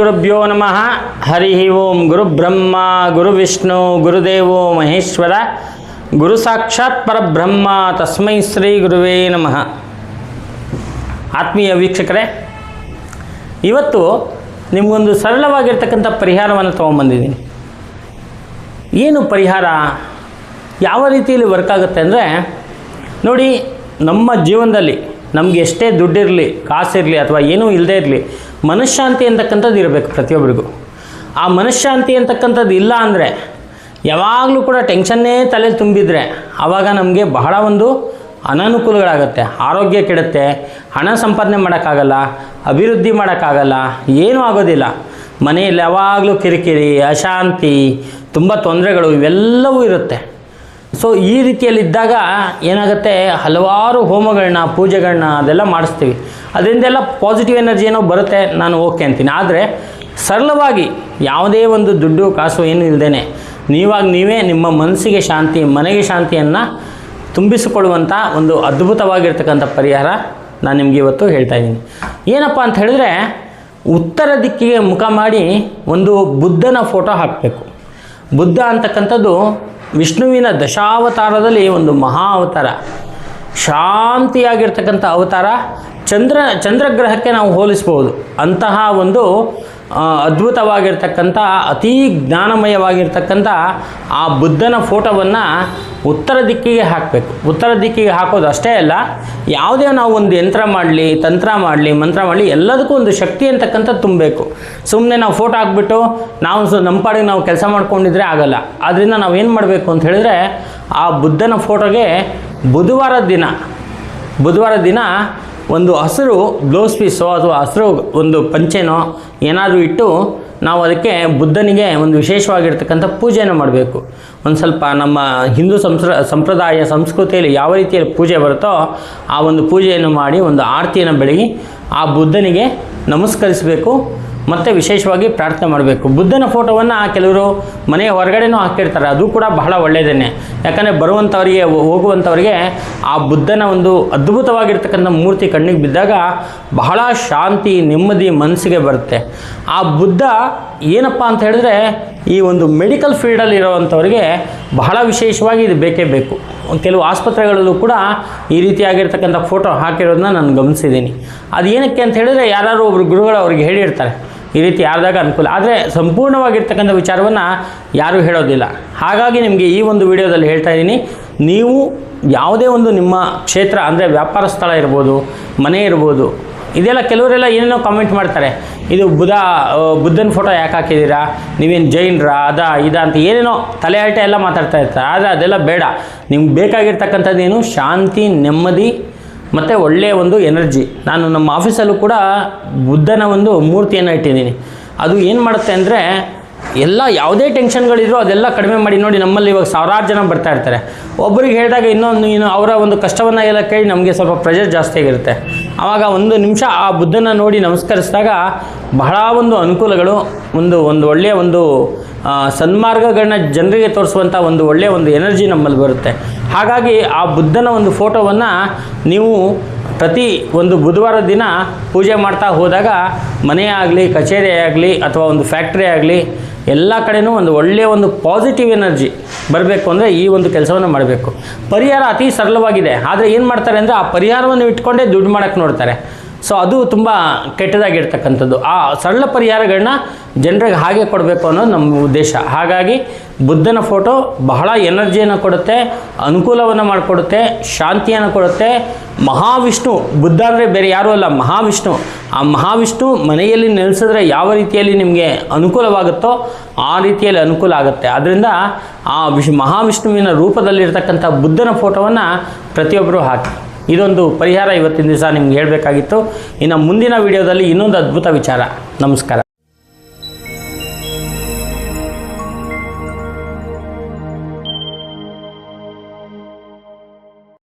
ಗುರುಭ್ಯೋ ನಮಃ. ಹರಿ ಓಂ ಗುರು ಬ್ರಹ್ಮ, ಗುರು ವಿಷ್ಣು, ಗುರುದೇವೋ ಮಹೇಶ್ವರ, ಗುರು ಸಾಕ್ಷಾತ್ ಪರಬ್ರಹ್ಮ, ತಸ್ಮೈ ಶ್ರೀ ಗುರುವೇ ನಮಃ. ಆತ್ಮೀಯ ವೀಕ್ಷಕರೇ, ಇವತ್ತು ನಿಮಗೊಂದು ಸರಳವಾಗಿರ್ತಕ್ಕಂಥ ಪರಿಹಾರವನ್ನು ತೊಗೊಂಬಂದಿದ್ದೀನಿ. ಏನು ಪರಿಹಾರ? ಯಾವ ರೀತಿಯಲ್ಲಿ ವರ್ಕ್ ಆಗುತ್ತೆ ಅಂದರೆ, ನೋಡಿ, ನಮ್ಮ ಜೀವನದಲ್ಲಿ ನಮಗೆ ಎಷ್ಟೇ ದುಡ್ಡಿರಲಿ, ಕಾಸಿರಲಿ ಅಥವಾ ಏನೂ ಇಲ್ಲದೇ ಇರಲಿ, ಮನಃಶಾಂತಿ ಅಂತಕ್ಕಂಥದ್ದು ಇರಬೇಕು ಪ್ರತಿಯೊಬ್ಬರಿಗೂ. ಆ ಮನಃಶಾಂತಿ ಅಂತಕ್ಕಂಥದ್ದು ಇಲ್ಲ ಅಂದರೆ ಯಾವಾಗಲೂ ಕೂಡ ಟೆನ್ಷನ್ನೇ ತಲೆಯಲ್ಲಿ ತುಂಬಿದರೆ ಆವಾಗ ನಮಗೆ ಬಹಳ ಒಂದು ಅನಾನುಕೂಲಗಳಾಗುತ್ತೆ. ಆರೋಗ್ಯ ಕೆಡುತ್ತೆ, ಹಣ ಸಂಪಾದನೆ ಮಾಡೋಕ್ಕಾಗಲ್ಲ, ಅಭಿವೃದ್ಧಿ ಮಾಡೋಕ್ಕಾಗಲ್ಲ, ಏನೂ ಆಗೋದಿಲ್ಲ. ಮನೆಯಲ್ಲಿ ಯಾವಾಗಲೂ ಕಿರಿಕಿರಿ, ಅಶಾಂತಿ, ತುಂಬ ತೊಂದರೆಗಳು ಇವೆಲ್ಲವೂ ಇರುತ್ತೆ. ಸೊ ಈ ರೀತಿಯಲ್ಲಿದ್ದಾಗ ಏನಾಗುತ್ತೆ? ಹಲವಾರು ಹೋಮಗಳನ್ನ, ಪೂಜೆಗಳನ್ನ ಅದೆಲ್ಲ ಮಾಡಿಸ್ತೀವಿ. ಅದರಿಂದೆಲ್ಲ ಪಾಸಿಟಿವ್ ಎನರ್ಜಿ ಏನೋ ಬರುತ್ತೆ, ನಾನು ಓಕೆ ಅಂತೀನಿ. ಆದರೆ, ಸರಳವಾಗಿ ಯಾವುದೇ ಒಂದು ದುಡ್ಡು, ಕಾಸು ಏನು ಇಲ್ಲದೇ ನೀವಾಗ ನೀವೇ ನಿಮ್ಮ ಮನಸ್ಸಿಗೆ ಶಾಂತಿ, ಮನೆಗೆ ಶಾಂತಿಯನ್ನು ತುಂಬಿಸಿಕೊಳ್ಳುವಂಥ ಒಂದು ಅದ್ಭುತವಾಗಿರ್ತಕ್ಕಂಥ ಪರಿಹಾರ ನಾನು ನಿಮಗೆ ಇವತ್ತು ಹೇಳ್ತಾ ಇದ್ದೀನಿ. ಏನಪ್ಪ ಅಂತ ಹೇಳಿದ್ರೆ, ಉತ್ತರ ದಿಕ್ಕಿಗೆ ಮುಖ ಮಾಡಿ ಒಂದು ಬುದ್ಧನ ಫೋಟೋ ಹಾಕಬೇಕು. ಬುದ್ಧ ಅಂತಕ್ಕಂಥದ್ದು ವಿಷ್ಣುವಿನ ದಶಾವತಾರದಲ್ಲಿ ಒಂದು ಮಹಾ ಅವತಾರ. ಶಾಂತಿಯಾಗಿರ್ತಕ್ಕಂಥ ಅವತಾರ ಚಂದ್ರ ಚಂದ್ರಗ್ರಹಕ್ಕೆ ನಾವು ಹೋಲಿಸ್ಬೋದು. ಅಂತಹ ಒಂದು ಅದ್ಭುತವಾಗಿರ್ತಕ್ಕಂಥ, ಅತೀ ಜ್ಞಾನಮಯವಾಗಿರ್ತಕ್ಕಂಥ ಆ ಬುದ್ಧನ ಫೋಟೋವನ್ನು ಉತ್ತರ ದಿಕ್ಕಿಗೆ ಹಾಕಬೇಕು. ಉತ್ತರ ದಿಕ್ಕಿಗೆ ಹಾಕೋದು ಅಷ್ಟೇ ಅಲ್ಲ, ಯಾವುದೇ ನಾವು ಒಂದು ಯಂತ್ರ ಮಾಡಲಿ, ತಂತ್ರ ಮಾಡಲಿ, ಮಂತ್ರ ಮಾಡಲಿ, ಎಲ್ಲದಕ್ಕೂ ಒಂದು ಶಕ್ತಿ ಅಂತಕ್ಕಂಥದ್ದು ತುಂಬಬೇಕು. ಸುಮ್ಮನೆ ನಾವು ಫೋಟೋ ಹಾಕ್ಬಿಟ್ಟು ನಾವು ನಮ್ಮ ಪಾಡಿಗೆ ನಾವು ಕೆಲಸ ಮಾಡ್ಕೊಂಡಿದ್ರೆ ಆಗಲ್ಲ. ಆದ್ದರಿಂದ ನಾವು ಏನು ಮಾಡಬೇಕು ಅಂತ ಹೇಳಿದ್ರೆ, ಆ ಬುದ್ಧನ ಫೋಟೋಗೆ ಬುಧವಾರದ ದಿನ, ಬುಧವಾರ ದಿನ ಒಂದು ಹಸಿರು ಗ್ಲೋಸ್ ಪೀಸೋ ಅಥವಾ ಹಸಿರು ಒಂದು ಪಂಚೆನೋ ಏನಾದರೂ ಇಟ್ಟು ನಾವು ಅದಕ್ಕೆ ಬುದ್ಧನಿಗೆ ಒಂದು ವಿಶೇಷವಾಗಿರ್ತಕ್ಕಂಥ ಪೂಜೆಯನ್ನು ಮಾಡಬೇಕು. ಒಂದು ಸ್ವಲ್ಪ ನಮ್ಮ ಹಿಂದೂ ಸಂಸ್ರ, ಸಂಪ್ರದಾಯ ಸಂಸ್ಕೃತಿಯಲ್ಲಿ ಯಾವ ರೀತಿಯಲ್ಲಿ ಪೂಜೆ ಬರುತ್ತೋ ಆ ಒಂದು ಪೂಜೆಯನ್ನು ಮಾಡಿ ಒಂದು ಆರತಿಯನ್ನು ಬೆಳಗಿ ಆ ಬುದ್ಧನಿಗೆ ನಮಸ್ಕರಿಸಬೇಕು. ಮತ್ತು ವಿಶೇಷವಾಗಿ ಪ್ರಾರ್ಥನೆ ಮಾಡಬೇಕು. ಬುದ್ಧನ ಫೋಟೋವನ್ನು ಕೆಲವರು ಮನೆಯ ಹೊರಗಡೆನೂ ಹಾಕಿರ್ತಾರೆ. ಅದು ಕೂಡ ಬಹಳ ಒಳ್ಳೆಯದೇನೆ ಯಾಕಂದರೆ ಬರುವಂಥವರಿಗೆ ಹೋಗುವಂಥವರಿಗೆ ಆ ಬುದ್ಧನ ಒಂದು ಅದ್ಭುತವಾಗಿರ್ತಕ್ಕಂಥ ಮೂರ್ತಿ ಕಣ್ಣಿಗೆ ಬಿದ್ದಾಗ ಬಹಳ ಶಾಂತಿ, ನೆಮ್ಮದಿ ಮನಸ್ಸಿಗೆ ಬರುತ್ತೆ. ಆ ಬುದ್ಧ ಏನಪ್ಪ ಅಂತ ಹೇಳಿದ್ರೆ ಈ ಒಂದು ಮೆಡಿಕಲ್ ಫೀಲ್ಡಲ್ಲಿ ಇರೋವಂಥವ್ರಿಗೆ ಬಹಳ ವಿಶೇಷವಾಗಿ ಇದು ಬೇಕೇ ಬೇಕು. ಕೆಲವು ಆಸ್ಪತ್ರೆಗಳಲ್ಲೂ ಕೂಡ ಈ ರೀತಿಯಾಗಿರ್ತಕ್ಕಂಥ ಫೋಟೋ ಹಾಕಿರೋದನ್ನ ನಾನು ಗಮನಿಸಿದ್ದೀನಿ. ಅದು ಏನಕ್ಕೆ ಅಂತ ಹೇಳಿದ್ರೆ ಯಾರು ಒಬ್ರು ಗುರುಗಳು ಅವ್ರಿಗೆ ಹೇಳಿರ್ತಾರೆ ಈ ರೀತಿ ಯಾರ್ದಾಗ ಅನುಕೂಲ. ಆದರೆ ಸಂಪೂರ್ಣವಾಗಿರ್ತಕ್ಕಂಥ ವಿಚಾರವನ್ನು ಯಾರೂ ಹೇಳೋದಿಲ್ಲ. ಹಾಗಾಗಿ ನಿಮಗೆ ಈ ಒಂದು ವಿಡಿಯೋದಲ್ಲಿ ಹೇಳ್ತಾ ಇದ್ದೀನಿ, ನೀವು ಯಾವುದೇ ಒಂದು ನಿಮ್ಮ ಕ್ಷೇತ್ರ, ಅಂದರೆ ವ್ಯಾಪಾರ ಸ್ಥಳ ಇರ್ಬೋದು, ಮನೆ ಇರ್ಬೋದು, ಇದೆಲ್ಲ ಕೆಲವರೆಲ್ಲ ಏನೇನೋ ಕಾಮೆಂಟ್ ಮಾಡ್ತಾರೆ. ಇದು ಬುಧ ಬುದ್ಧನ ಫೋಟೋ ಯಾಕೆ ಹಾಕಿದ್ದೀರಾ ನೀವೇನು ಜೈನರ, ಅದ, ಇದ ಅಂತ ಏನೇನೋ ತಲೆ ಎಲ್ಲ ಮಾತಾಡ್ತಾ ಇರ್ತಾರೆ. ಆದರೆ ಅದೆಲ್ಲ ಬೇಡ. ನಿಮ್ಗೆ ಏನು ಶಾಂತಿ, ನೆಮ್ಮದಿ ಮತ್ತು ಒಳ್ಳೆಯ ಒಂದು ಎನರ್ಜಿ. ನಾನು ನಮ್ಮ ಆಫೀಸಲ್ಲೂ ಕೂಡ ಬುದ್ಧನ ಒಂದು ಮೂರ್ತಿಯನ್ನು ಇಟ್ಟಿದ್ದೀನಿ. ಅದು ಏನು ಮಾಡುತ್ತೆ ಅಂದರೆ, ಎಲ್ಲ ಯಾವುದೇ ಟೆನ್ಷನ್ಗಳಿದ್ರು ಅದೆಲ್ಲ ಕಡಿಮೆ ಮಾಡಿ ನೋಡಿ ನಮ್ಮಲ್ಲಿ ಇವಾಗ ಸಾವಿರಾರು ಜನ ಬರ್ತಾ ಇರ್ತಾರೆ. ಒಬ್ಬರಿಗೆ ಹೇಳಿದಾಗ ಇನ್ನೊಂದು ಇನ್ನು ಅವರ ಒಂದು ಕಷ್ಟವನ್ನು ಎಲ್ಲ ಕೇಳಿ ನಮಗೆ ಸ್ವಲ್ಪ ಪ್ರೆಷರ್ ಜಾಸ್ತಿ ಆಗಿರುತ್ತೆ. ಆವಾಗ ಒಂದು ನಿಮಿಷ ಆ ಬುದ್ಧನ ನೋಡಿ ನಮಸ್ಕರಿಸಿದಾಗ ಬಹಳ ಒಂದು ಅನುಕೂಲಗಳು, ಒಂದು ಒಂದು ಒಳ್ಳೆಯ ಒಂದು ಸನ್ಮಾರ್ಗಗಳನ್ನ ಜನರಿಗೆ ತೋರಿಸುವಂಥ ಒಂದು ಒಳ್ಳೆಯ ಒಂದು ಎನರ್ಜಿ ನಮ್ಮಲ್ಲಿ ಬರುತ್ತೆ. ಹಾಗಾಗಿ ಆ ಬುದ್ಧನ ಒಂದು ಫೋಟೋವನ್ನು ನೀವು ಪ್ರತಿ ಒಂದು ಬುಧವಾರ ದಿನ ಪೂಜೆ ಮಾಡ್ತಾ ಹೋದಾಗ ಮನೆ ಆಗಲಿ, ಕಚೇರಿ ಆಗಲಿ ಅಥವಾ ಒಂದು ಫ್ಯಾಕ್ಟ್ರಿ ಆಗಲಿ ಎಲ್ಲ ಕಡೆಯೂ ಒಂದು ಒಳ್ಳೆಯ ಒಂದು ಪಾಸಿಟಿವ್ ಎನರ್ಜಿ ಬರಬೇಕು ಅಂದರೆ ಈ ಒಂದು ಕೆಲಸವನ್ನು ಮಾಡಬೇಕು. ಪರಿಹಾರ ಅತಿ ಸರಳವಾಗಿದೆ. ಆದರೆ ಏನು ಮಾಡ್ತಾರೆ ಅಂದರೆ ಆ ಪರಿಹಾರವನ್ನು ಇಟ್ಕೊಂಡೇ ದುಡ್ಡು ಮಾಡೋಕ್ಕೆ ನೋಡ್ತಾರೆ. ಸೊ ಅದು ತುಂಬ ಕೆಟ್ಟದಾಗಿರ್ತಕ್ಕಂಥದ್ದು. ಆ ಸರಳ ಪರಿಹಾರಗಳನ್ನ ಜನರಿಗೆ ಹಾಗೆ ಕೊಡಬೇಕು ಅನ್ನೋದು ನಮ್ಮ ಉದ್ದೇಶ. ಹಾಗಾಗಿ ಬುದ್ಧನ ಫೋಟೋ ಬಹಳ ಎನರ್ಜಿಯನ್ನು ಕೊಡುತ್ತೆ, ಅನುಕೂಲವನ್ನು ಮಾಡಿಕೊಡುತ್ತೆ, ಶಾಂತಿಯನ್ನು ಕೊಡುತ್ತೆ. ಮಹಾವಿಷ್ಣು, ಬುದ್ಧ ಅಂದರೆ ಬೇರೆ ಯಾರೂ ಅಲ್ಲ, ಮಹಾವಿಷ್ಣು. ಆ ಮಹಾವಿಷ್ಣು ಮನೆಯಲ್ಲಿ ನೆಲೆಸಿದ್ರೆ ಯಾವ ರೀತಿಯಲ್ಲಿ ನಿಮಗೆ ಅನುಕೂಲವಾಗುತ್ತೋ ಆ ರೀತಿಯಲ್ಲಿ ಅನುಕೂಲ ಆಗುತ್ತೆ. ಆದ್ದರಿಂದ ಆ ವಿಶ್, ಮಹಾವಿಷ್ಣುವಿನ ರೂಪದಲ್ಲಿರ್ತಕ್ಕಂಥ ಬುದ್ಧನ ಫೋಟೋವನ್ನು ಪ್ರತಿಯೊಬ್ಬರು ಹಾಕಿ. ಇದೊಂದು ಪರಿಹಾರ ಇವತ್ತಿನ ದಿವಸ ನಿಮ್ಗೆ ಹೇಳಬೇಕಾಗಿತ್ತು. ಇನ್ನು ಮುಂದಿನ ವಿಡಿಯೋದಲ್ಲಿ ಇನ್ನೊಂದು ಅದ್ಭುತ ವಿಚಾರ. ನಮಸ್ಕಾರ.